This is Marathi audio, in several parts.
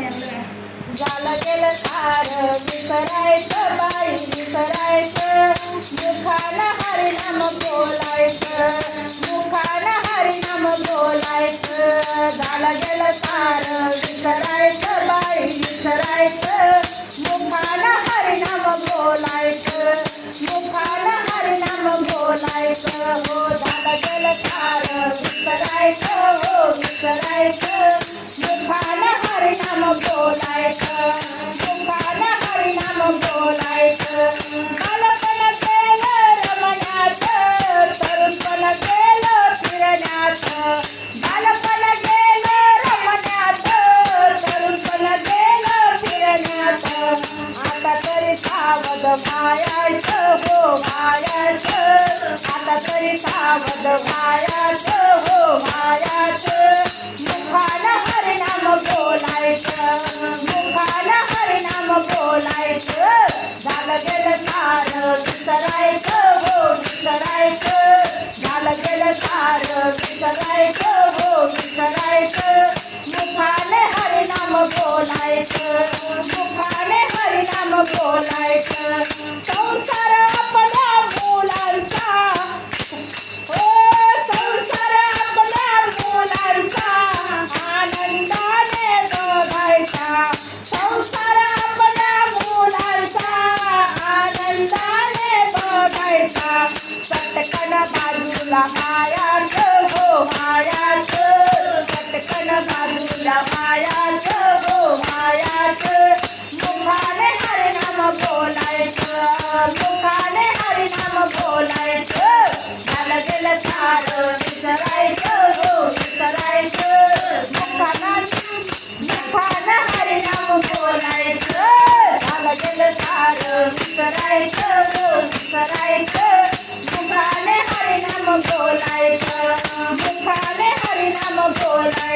झालं गेलं सारं विसरायचं बाई विसरायचं मुखानं हरिनाम बोलायचं. मुखानं हरिनाम बोलायचं झालं गेलं सारं. विसरायचं. बाई विसरायचं मुखानं हरिनाम बोलायचं मुखानं हरिनाम बोलायचं हो झालं गेलं सारं विसरायचं. हो विसरायचं व्हायचं हो व्हायचं आता तरी सावध मायाचं हो व्हायचं मुखानं हरिनाम बोलायचं. मुखानं हरिनाम बोलायचं. झालं विसरायचं हो विसरायचं झालं गेलं सारं विसरायचं हो विसरायचं मुखाने हरिनाम बोलायचं. मायाचं हो मायाचं पटकन बाजूला मायाचं गो मायाचं मुखाने हरिनाम बोलायचं मुखाने हरिनाम बोलायचं झालं गेलं सारं विसरायचं गो विसरायचं मुखानं मुखानं हरिनाम बोलायचं झालं गेलं सारं विसरायचं हो विसरायचं मुखाने हरिनाम बोलायचं.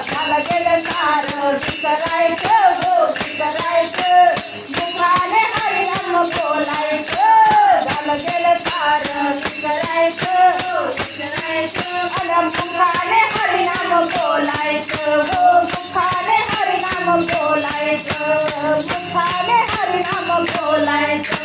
झालं गेलं सारं. विसरायचं हो विसरायचं मुखाने हरिनाम बोलायचं. झालं गेलं सारं विसरायचं हो विसरायचं अन मुखाने हरिनाम बोलायचं. हो मुखाने हरिनाम बोलायचं. मुखाने हरिनाम बोलायचं.